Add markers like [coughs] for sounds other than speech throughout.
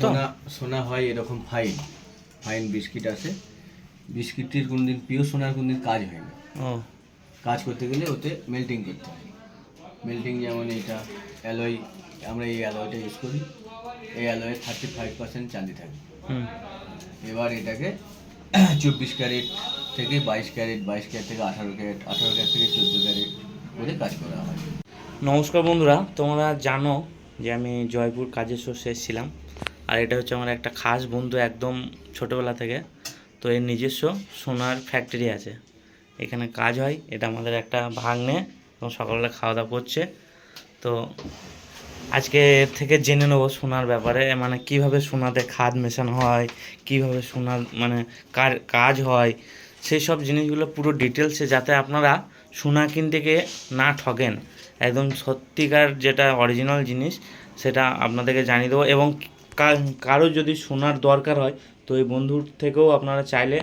সোনা সোনা হয় এরকম ফাইন ফাইন বিস্কিট আছে। বিস্কিটটির কোনদিন পিওর সোনার কোনদিন কাজ হয় না। ও। কাজ করতে গেলে ওতে মেল্টিং করতে হয়। মেল্টিং যেমন এটা অ্যালয় আমরা এই অ্যালয়টা ইউজ করি। এই অ্যালয়ে থার্টি ফাইভ পার্সেন্ট চাঁদি থাকে। হুম। এবার এটাকে চব্বিশ ক্যারেট থেকে বাইশ ক্যারেট বাইশ ক্যারেট থেকে আঠারো ক্যারেট আঠারো ক্যারেট থেকে চোদ্দ ক্যারেট করে কাজ করা হয়। নমস্কার বন্ধুরা তোমরা জানো যে আমি জয়পুর কাজের সোর্সে এসেছিলাম। আর এটা হচ্ছে আমার একটা খাস বন্ধু একদম ছোটোবেলা থেকে। তো এর নিজস্ব সোনার ফ্যাক্টরি আছে। এখানে কাজ হয়, এটা আমাদের একটা ভাগ্নে এবং সকালবেলা খাওয়া দাওয়া করছে। তো আজকে এর থেকে জেনে নেব সোনার ব্যাপারে মানে কীভাবে সোনাতে খাদ মেশানো হয়, কীভাবে সোনার মানে কার, কাজ হয়, সেই সব জিনিসগুলো পুরো ডিটেলসে যাতে আপনারা সোনা কিনতে গিয়ে না ঠকেন একদম সত্যিকার যেটা অরিজিনাল জিনিস, সেটা আপনাদেরকে জানিয়ে দেবো এবং কারও যদি সোনার দরকার হয় তো এই বন্ধুর থেকেও আপনারা চাইলে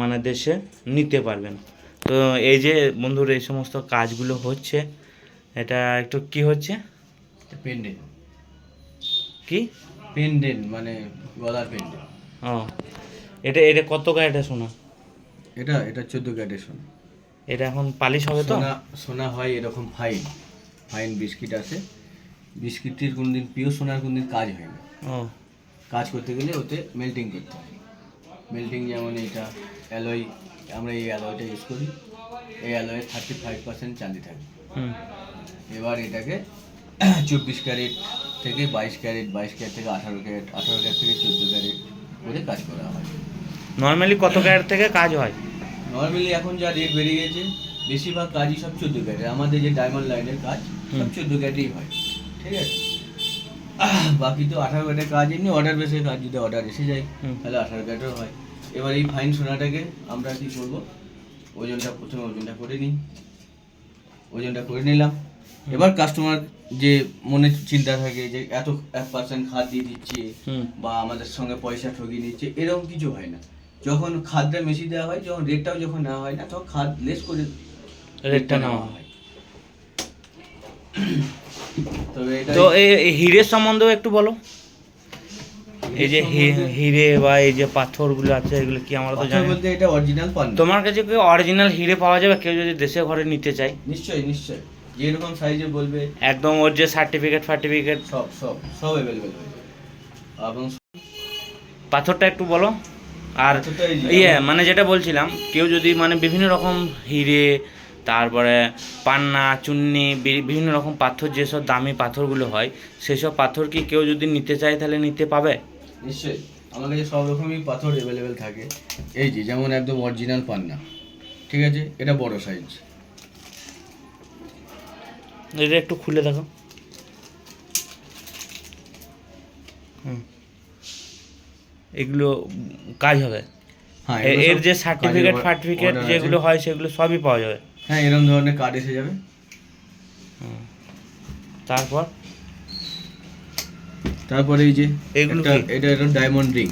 মানে দেশে নিতে পারবেন। তো এই যে বন্ধুর এই সমস্ত কাজগুলো হচ্ছে এটা একটু কি হচ্ছে? পেন্ডেন্ট কি? পেন্ডেন্ট মানে গলার পেন্ডেন্ট ও এটা এটা কত ক্যারেটে সোনা এটা এটা চোদ্দ ক্যারেটের সোনা এটা এখন পালিশ হবে তো? সোনা সোনা হয় এরকম ফাইন ফাইন বিস্কিট আছে। বিস্কিটটির কোনদিন পিওর সোনার কোনদিন কাজ হয় না। কাজ করতে গেলে ওতে মেল্টিং করতে হয়। মেল্টিং যেমন এটা অ্যালয় আমরা এই অ্যালয়টা ইউজ করি। এই অ্যালয়ে থার্টি ফাইভ পার্সেন্ট চাঁদি থাকে। এবার এটাকে চব্বিশ ক্যারেট থেকে বাইশ ক্যারেট বাইশ ক্যারেট থেকে আঠারো ক্যারেট আঠারো ক্যারেট থেকে চোদ্দ ক্যারেট করে কাজ করা হয়। নর্মালি কত ক্যারেট থেকে কাজ হয়? নর্মালি এখন যা রেট বেড়ে গেছে বেশিরভাগ কাজই সব চোদ্দ ক্যারেট। আমাদের যে ডায়মন্ড লাইনের কাজ সব। চোদ্দ ক্যারেটই হয়। ঠিক আছে? বাকি তো আঠারো ক্যারেটের কাজ এমনি অর্ডার বেসে কাজ যদি অর্ডার এসে যায় তাহলে আঠারো ক্যারেটও হয়। এবার এই ফাইন সোনাটাকে আমরা কি করব? ওজনটা প্রথমে ওজনটা করে নিই। ওজনটা করে নিলাম। এবার কাস্টমার যে মনে চিন্তা থাকে যে এত এক পার্সেন্ট খাদ দিয়ে দিচ্ছে বা আমাদের সঙ্গে পয়সা ঠকিয়ে নিচ্ছে এরকম কিছু হয় না। যখন খাদটা বেশি দেওয়া হয় যখন রেটটাও যখন নেওয়া হয় না তখন খাদ লেস করে রেটটা নেওয়া হয়। তো এই হিরের সম্বন্ধেও একটু বলো। এই যে হিরে বা এই যে পাথরগুলো আছে এগুলো কি আমরা তো জানি বলতে এটা অরিজিনাল পান তোমার কাছে কি অরিজিনাল হিরে পাওয়া যাবে? কেউ যদি দেশে ঘরে নিতে চায়। নিশ্চয়ই নিশ্চয়ই। যেরকম সাইজে বলবে। একদম ওর যে সার্টিফিকেট ফার্টিফিকেট। সব সব সব হয়ে এবং পাথরটা একটু বলো। আর ইয়ে মানে যেটা বলছিলাম কেউ যদি মানে বিভিন্ন রকম হিরে তারপরে পান্না চুন্নি বি- বিভিন্ন রকম পাথর যেসব দামি পাথরগুলো হয় সেসব পাথর কি কেউ যদি নিতে চায় তাহলে নিতে পাবে? নিশ্চয়ই। আমার কাছে সব রকমই পাথর অ্যাভেলেবেল থাকে। এই যে যেমন একদম অরিজিনাল পান্না। ঠিক আছে? এটা বড় সাইজ এটা একটু খুলে দেখো। হুম। এগুলো কাজ হবে। হ্যাঁ এর যে সার্টিফিকেট ফার্টিফিকেট যেগুলো হয় সেগুলো সবই পাওয়া যাবে। হ্যাঁ এরকম ধরনের কার্ড এসে যাবে। তারপর? তারপরে এই যে? এটা এটা ডায়মন্ড রিং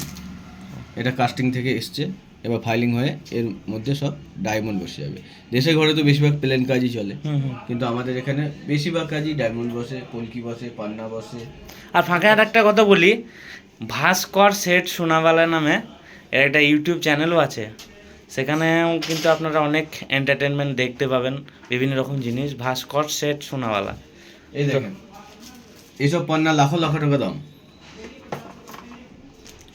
এটা কাস্টিং থেকে এসছে এবার ফাইলিং হয়ে এর মধ্যে সব ডায়মন্ড বসে যাবে। দেশের ঘরে তো বেশিরভাগ প্লেন কাজই চলে। কিন্তু আমাদের এখানে বেশিরভাগ কাজই ডায়মন্ড বসে কলকি বসে পান্না বসে। আর ফাঁকে আর একটা কথা বলি ভাস্কর সেট সোনাবালা নামে এর একটা ইউটিউব চ্যানেলও আছে। সেখানেও কিন্তু আপনারা অনেক এন্টারটেনমেন্ট দেখতে পাবেন বিভিন্ন রকম জিনিস ভাস্কর সেট সোনাওয়ালা। এই দেখেন এইসব পান্না লাখো লাখো টাকা দাম।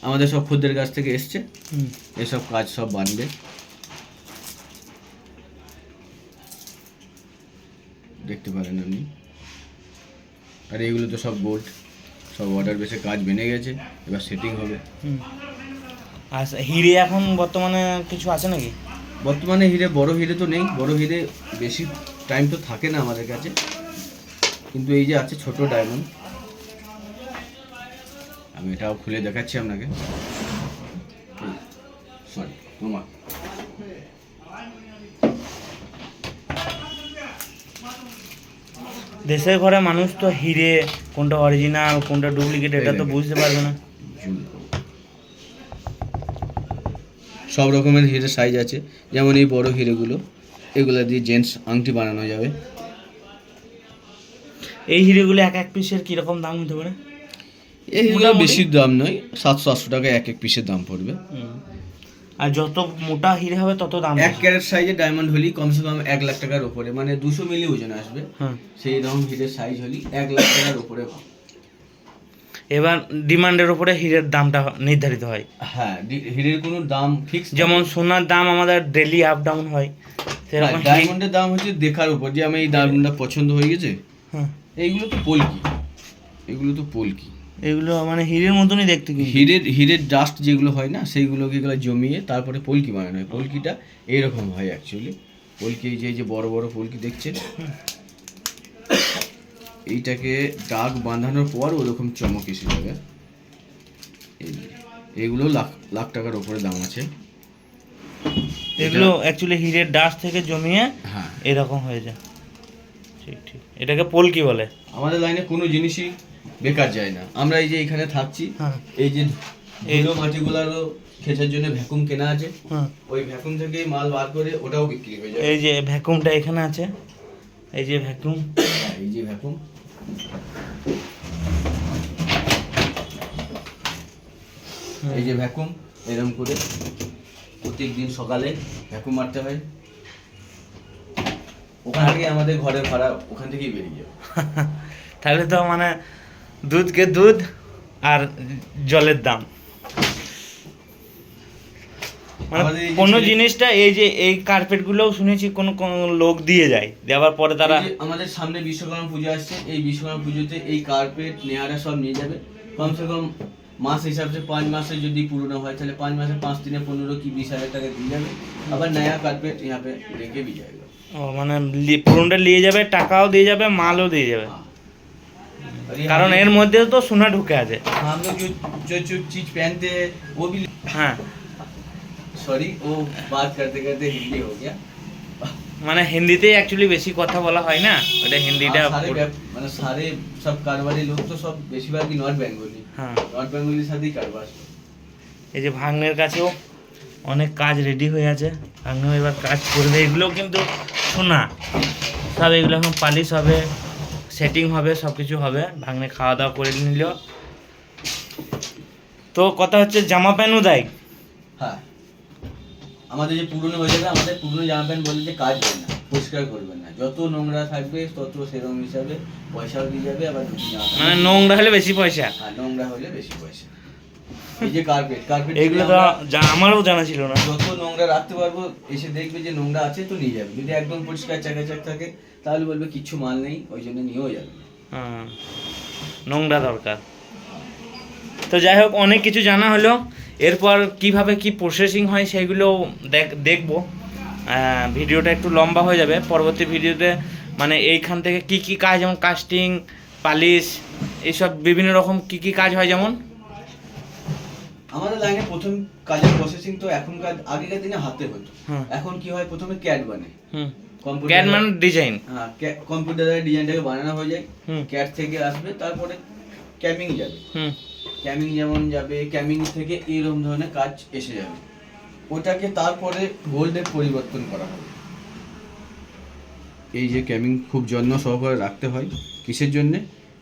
আমাদের সব খুদের কাছ থেকে এসছে। হুম। এসব কাজ সব বানবে। দেখতে পারেন আপনি। আর এগুলো তো সব গোল্ড সব অর্ডার বেসে কাজ বেনে গেছে। এবার সেটিং হবে। আচ্ছা হিরে এখন বর্তমানে কিছু আছে নাকি? বর্তমানে হিরে বড় হিরে তো নেই। বড় হিরে বেশি টাইম তো থাকে না আমাদের কাছে। কিন্তু এই যে আছে ছোট ডায়মন্ড আমি এটাও খুলে দেখাচ্ছি আপনাকে। সরি তোমার। দেশের ঘরে মানুষ তো হিরে কোনটা অরিজিনাল কোনটা ডুপ্লিকেট এটা তো বুঝতে পারবে না জুম করো। সব রকমের হিরের সাইজ আছে। যেমন এই বড় হিরেগুলো এগুলো দিয়ে জেন্টস আংটি বানানো যাবে। এই হিরেগুলো এক এক পিসের কীরকম দাম হতে পারে? এইগুলো বেশি দাম নয় সাতশো আটশো টাকা এক এক পিসের দাম পড়বে। আর যত মোটা হিরে হবে তত দাম এক ক্যারেট সাইজে ডায়মন্ড হলি কমসে কম এক লাখ টাকার উপরে মানে দুশো মিলি ওজন আসবে। হ্যাঁ। সেই রকম হিরের সাইজ হলি এক লাখ টাকার উপরে হবে। এবার ডিমান্ডের উপরে হীরের দামটা নির্ধারিত হয়। হ্যাঁ হিরের কোনো দাম ফিক্স যেমন সোনার দাম আমাদের ডেলি আপ ডাউন হয় সেরকম ডায়মন্ডের দাম হচ্ছে দেখার উপর যে আমি এই ডায়মন্ডটা পছন্দ হয়ে গেছে হ্যাঁ। এইগুলো তো পলকি। এগুলো তো পলকি। এগুলো মানে হীরের মতনই দেখতে কি হিরের হিরের ডাস্ট যেগুলো হয় না সেইগুলোকে এগুলো জমিয়ে তারপরে পলকি বানানো হয়। পলকিটা এইরকম হয় অ্যাকচুয়ালি পলকি যে এই যে বড় বড় পলকি দেখছেন? এইটাকে দাগ বাঁধানোর পর ওরকম চমক এসে যাবে। এগুলো লাখ লাখ টাকার ওপরে দাম আছে। এগুলো অ্যাকচুয়ালি হীরের ডাস্ট থেকে জমিয়ে হ্যাঁ। এরকম হয়ে যায়। ঠিক ঠিক। এটাকে পোলকি বলে। আমাদের লাইনে কোনো জিনিসই বেকার যায় না। আমরা এই যে এখানে থাকছি হ্যাঁ। এই যে ধুলো মাটিগুলোরও খেঁচার জন্য ভ্যাকুম কেনা আছে। হ্যাঁ। ওই ভ্যাকুম থেকে মাল বার করে ওটাও বিক্রি হয়ে যায়। এই যে ভ্যাকুমটা এখানে আছে। এই যে ভ্যাকুম। এই যে ভ্যাকুম। এই যে ভ্যাকুম এরম করে প্রত্যেক দিন সকালে ভ্যাকুম মারতে হয়। ওখান থেকে আমাদের ঘরে ভাড়া ওখান থেকেই বেরিয়ে যাবে [laughs] তাহলে তো মানে দুধকে দুধ আর জলের দাম। মানে আমাদের এই যে কোনো ছেলে- জিনিসটা এই যে এই কার্পেট গুলোও শুনেছি কোনো কোনো লোক দিয়ে যায় দেওয়ার পরে তারা এই যে আমাদের সামনে বিশ্বকর্মা পুজো আসছে এই বিশ্বকর্মা পুজোতে এই কার্পেট নেয়ারা সব নিয়ে যাবে কমসে কম মাস হিসাবে পাঁচ মাসে যদি পুরনো হয় তাহলে পাঁচ মাসে পাঁচ দিনে পনেরো কি বিশ হাজার টাকা দিয়ে যাবে আবার নয়া কার্পেট यहाँ पे लेके भी जाएगा ও মানে লি- পুরনটা নিয়ে যাবে টাকাও দিয়ে যাবে মালও দিয়ে যাবে हाँ। और ये কারণ हम- এর মধ্যেও তো সোনা ঢুকে আছে हम लोग जो जो जो चीज पहनते हैं वो भी হ্যাঁ সরি ও বাদ করতে করতে হিন্দি হয়ে গিয়া মানে হিন্দিতে অ্যাকচুয়ালি বেশি কথা বলা হয় না? ওটা হিন্দিটা মানে সারে সব কারবারি লোক তো সব বেশিরভাগই নর্থ বেঙ্গলি হ্যাঁ। নর্থ বেঙ্গলির সাথেই কারবার এই যে ভাঙনের কাছেও অনেক কাজ রেডি হয়ে আছে। ভাঙনেও এবার কাজ করবে এগুলো কিন্তু শোনা। সব এগুলো এখন পালিশ হবে সেটিং হবে সব কিছু হবে। ভাঙনে খাওয়া দাওয়া করে নিল। তো কথা হচ্ছে জামা প্যান্টও দেয় হ্যাঁ। আমাদের যে পুরনো হয়ে যাবে আমাদের পুরনো জামা প্যান্ট বলে যে কাজ হয় না পরিষ্কার করবেন না। যত নোংরা থাকবে তত সেরকম হিসাবে পয়সাও দিয়ে যাবে আবার মানে নোংরা হলে বেশি পয়সা। হ্যাঁ নোংরা হলে বেশি পয়সা। এই যে কার্পেট কার্পেট এইগুলো তো আমারও জানা ছিল না। যত নোংরা রাখতে পারব এসে দেখবে যে নোংরা আছে তো নিয়ে যাবে। যদি একদম পরিষ্কার চাকাচাক থাকে তাহলে বলবে কিচ্ছু মাল নেই ওই জন্য নিয়েও যাবে হ্যাঁ, নোংরা দরকার। তো যাই হোক অনেক কিছু জানা হলো। এরপর কীভাবে কি প্রসেসিং হয় সেগুলো দেখ দেখব। ভিডিওটা একটু লম্বা হয়ে যাবে। পরবর্তী ভিডিওতে মানে এইখান থেকে কি কি কাজ যেমন কাস্টিং পালিশ এইসব বিভিন্ন রকম কি কি কাজ হয় যেমন? আমাদের লাইনে প্রথম কাজের প্রসেসিং তো এখনকার আগেকার দিনে হাতে হতো। এখন কি হয় প্রথমে ক্যাড বানে ক্যাড মানে ডিজাইন হ্যাঁ কম্পিউটারে ডিজাইনটাকে বানানো হয়ে যায়। ক্যাট থেকে আসবে তারপরে ক্যামিং যাবে। ক্যামিং যেমন যাবে ক্যামিং থেকে এইরকম ধরনের কাজ এসে যাবে। ওটাকে তারপরে গোল্ডে পরিবর্তন করা হবে। এই যে ক্যামিং খুব যত্ন সহকারে রাখতে হয় কিসের জন্যে?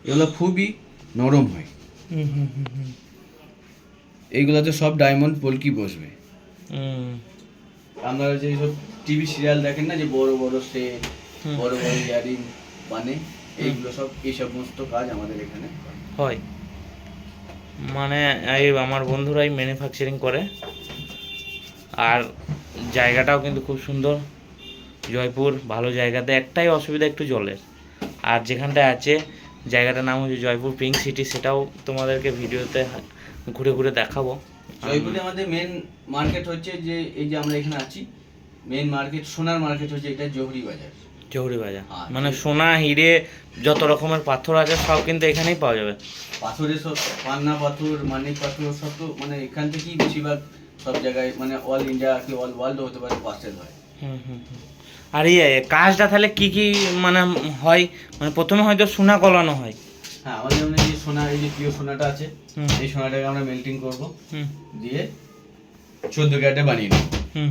এগুলো খুবই নরম হয়। এইগুলোতে সব ডায়মন্ড পলকি বসবে। আপনারা যে সব টিভি সিরিয়াল দেখেন না যে বড় বড় সে বড় বড় ইয়ারিং মানে এইগুলো সব এই সমস্ত কাজ আমাদের এখানে হয়। মানে এই আমার বন্ধুরাই ম্যানুফ্যাকচারিং করে। আর জায়গাটাও কিন্তু খুব সুন্দর। জয়পুর, ভালো জায়গাতে। একটাই অসুবিধা একটু জলের। আর যেখানটায় আছে, জায়গাটার নাম হচ্ছে জয়পুর পিঙ্ক সিটি সেটাও তোমাদেরকে ভিডিওতে ঘুরে ঘুরে দেখাবো। জয়পুরে আমাদের মেন মার্কেট হচ্ছে যে, এই যে আমরা এখানে আছি মেন মার্কেট সোনার মার্কেট হচ্ছে এটা জহুরি বাজার। জহুরি বাজার হ্যাঁ, মানে সোনা হিরে যত রকমের পাথর আছে সব কিন্তু এখানেই পাওয়া যাবে। পাথরের সব পান্না পাথর মানিক পাথর সব তো মানে এখান থেকেই বেশিরভাগ সব জায়গায় মানে অল ইন্ডিয়া কি অল ওয়ার্ল্ড হতে পারে পার্সেল হয়। হুম হুম। আর ইয়ে কাজটা তাহলে কি কি মানে হয়? মানে প্রথমে হয়তো সোনা গলানো হয়। হ্যাঁ আমাদের এই যে সোনা এই যে প্রিয় সোনাটা আছে এই সোনাটাকে আমরা মেল্টিং করব। দিয়ে চোদ্দ ক্যারেটে বানিয়ে নেব। হুম।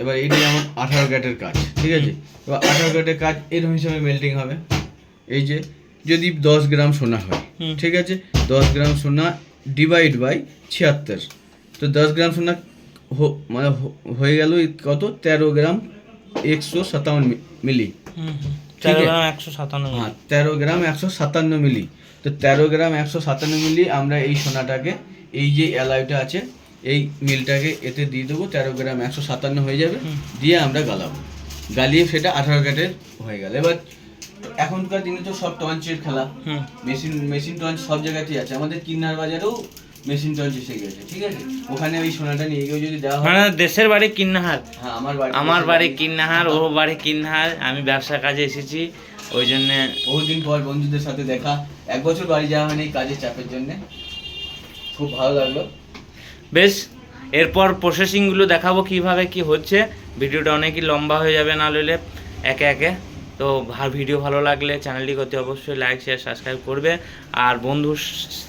এবার এইটা যেমন আঠারো ক্যারেটের কাজ ঠিক আছে? এবার আঠারো ক্যারেটের কাজ এরকম হিসাবে মেল্টিং হবে। এই যে যদি দশ গ্রাম সোনা হয় ঠিক আছে? দশ গ্রাম সোনা ডিভাইড বাই ছিয়াত্তর। তো দশ গ্রাম সোনা মানে হয়ে গেল কত? তেরো গ্রাম একশো সাতান্ন মিলি। হুম হুম। ঠিক তেরো গ্রাম একশো সাতান্ন হ্যাঁ তেরো গ্রাম একশো সাতান্ন মিলি। তো তেরো গ্রাম একশো সাতান্ন মিলি আমরা এই সোনাটাকে এই যে অ্যালয়টা আছে এই মিলটাকে এতে দিয়ে দেবো তেরো গ্রাম একশো সাতান্ন হয়ে যাবে। দিয়ে আমরা গালাবো। গালিয়ে সেটা আঠারো ক্যারেটের হয়ে গেল। এবার এখনকার দিনে তো সব টঞ্চের খেলা। মেশিন মেশিন টঞ্চ সব জায়গাতেই আছে। আমাদের কিন্নার বাজারেও মেশিন টঞ্চ এসে গেছে ঠিক আছে? ওখানে ওই সোনাটা নিয়ে গিয়ে যদি দেওয়া হয় মানে দেশের বাড়ি কিন্নাহার। হ্যাঁ আমার বাড়ি আমার বাড়ি কিন্নাহার ও বাড়ি কিন্নাহার। আমি ব্যবসা কাজে এসেছি ওই জন্যে বহুদিন পর বন্ধুদের সাথে দেখা। এক বছর বাড়ি যাওয়া হয়নি কাজের চাপের জন্য। খুব ভালো লাগল। বেশ এরপর প্রসেসিংগুলো দেখাবো কীভাবে কি হচ্ছে। ভিডিওটা অনেকই লম্বা হয়ে যাবে না লইলে একে একে। তো ভিডিও ভালো লাগলে চ্যানেলটি করতে অবশ্যই লাইক শেয়ার সাবস্ক্রাইব করবে। আর বন্ধুর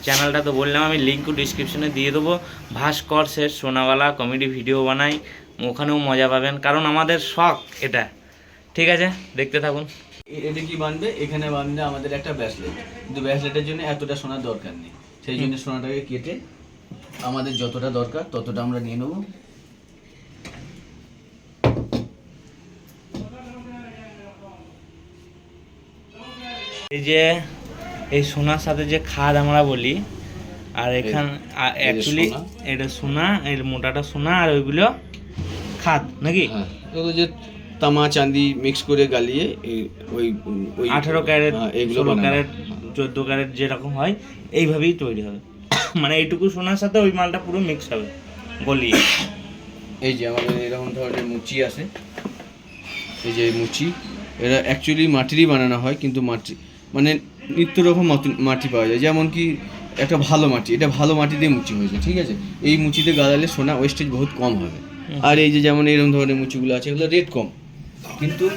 চ্যানেলটা তো বললাম আমি লিঙ্কও ডিসক্রিপশনে দিয়ে দেবো। ভাস্কর শেষ সোনাওয়ালা কমেডি ভিডিও বানাই ওখানেও মজা পাবেন। কারণ আমাদের শখ এটা। ঠিক আছে? দেখতে থাকুন। এটা কি বানবে? এখানে বানবে আমাদের একটা ব্যাসলেট কিন্তু ব্যাসলেটের জন্য এতটা সোনার দরকার নেই। সেই জন্য সোনাটাকে কেটে আমাদের যতটা দরকার ততটা আমরা নিয়ে নেব। এই যে এই সোনার সাথে যে খাদ আমরা বলি আর এখান অ্যাকচুয়ালি এটা সোনা এর মোটাটা সোনা আর ওইগুলো খাদ নাকি? হ্যাঁ যে তামা চাঁদি মিক্স করে গালিয়ে ওই ওই আঠারো ক্যারেট হ্যাঁ, এগুলো ক্যারেট চোদ্দ ক্যারেট যেরকম হয় এইভাবেই তৈরি হবে। [coughs] মানে এইটুকু সোনার সাথে ওই মালটা পুরো মিক্স হবে গলিয়ে। এই যে আমাদের এরকম ধরনের মুচি আছে। এই যে মুচি এরা অ্যাকচুয়ালি মাটিরই বানানো হয় কিন্তু মাটি মানে নিত্য রকম মাটি- পাওয়া যায়। যেমন কি একটা ভালো মাটি এটা ভালো মাটি দিয়ে মুচি হয়েছে ঠিক আছে? এই মুচিতে গালালে সোনা ওয়েস্টেজ বহুত কম হবে। আর এই যে যেমন এরকম ধরনের মুচিগুলো আছে এগুলো রেট কম। কিন্তু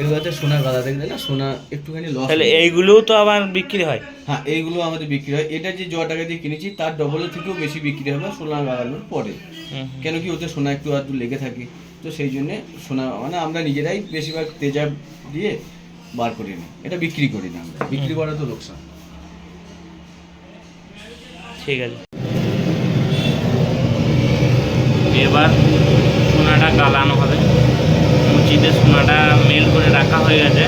এগুলোতে সোনা গালাতে গেলে না? সোনা একটুখানি লস তাহলে এইগুলোও তো আবার বিক্রি হয়। হ্যাঁ এইগুলো আমাদের বিক্রি হয়। এটা যে জ টাকা দিয়ে কিনেছি তার ডবলের থেকেও বেশি বিক্রি হবে সোনা গালানোর পরে কেন কি ওতে সোনা একটু আধটু লেগে থাকে। তো সেই জন্যে সোনা মানে আমরা নিজেরাই বেশিরভাগ তেজাব দিয়ে বার করি না। এটা বিক্রি করি না আমরা। বিক্রি করা তো লোকসান। ঠিক আছে। এবার সোনাটা গালানো হবে। মুচিতে সোনাটা মেল করে রাখা হয়ে গেছে।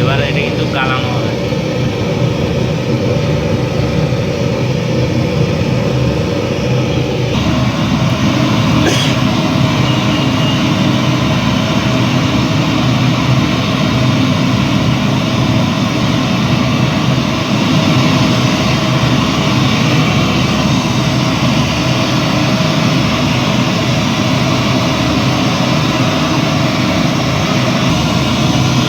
এবার এটা কিন্তু গালানো হবে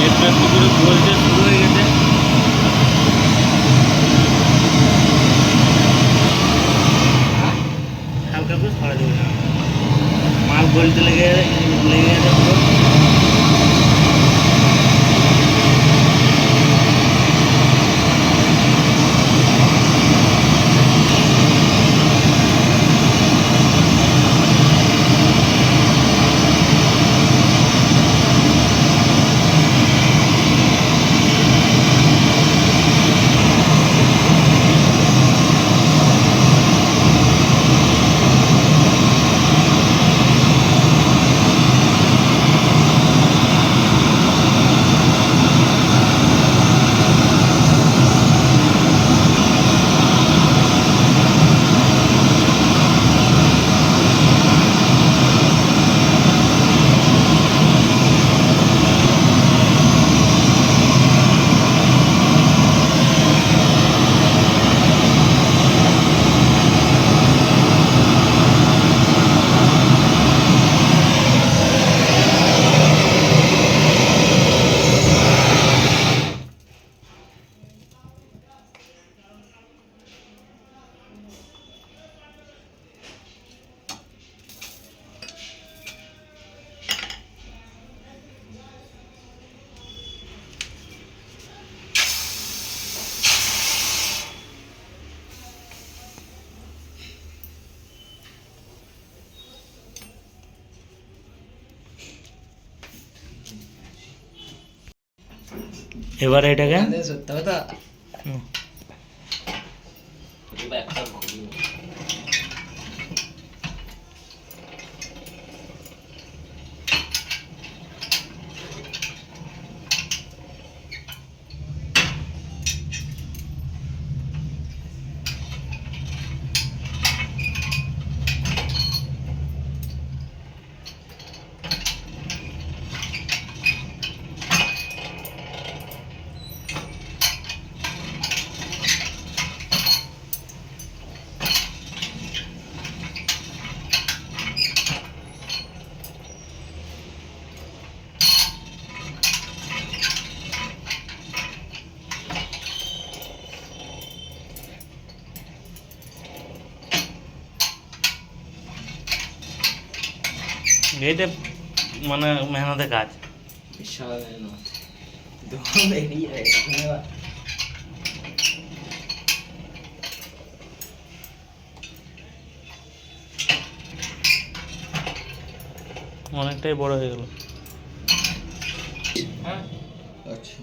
একটু একটু করে গলতে শুরু হয়ে গেছে হালকা করে ছড়া দেবে না মাল গলতে লেগে এবার এটাকে হুম। এইটা মানে মেহনতের কাজ। বিশাল মেহনত। দম বেরিয়ে অনেকটাই বড় হয়ে গেল। হ্যাঁ আচ্ছা।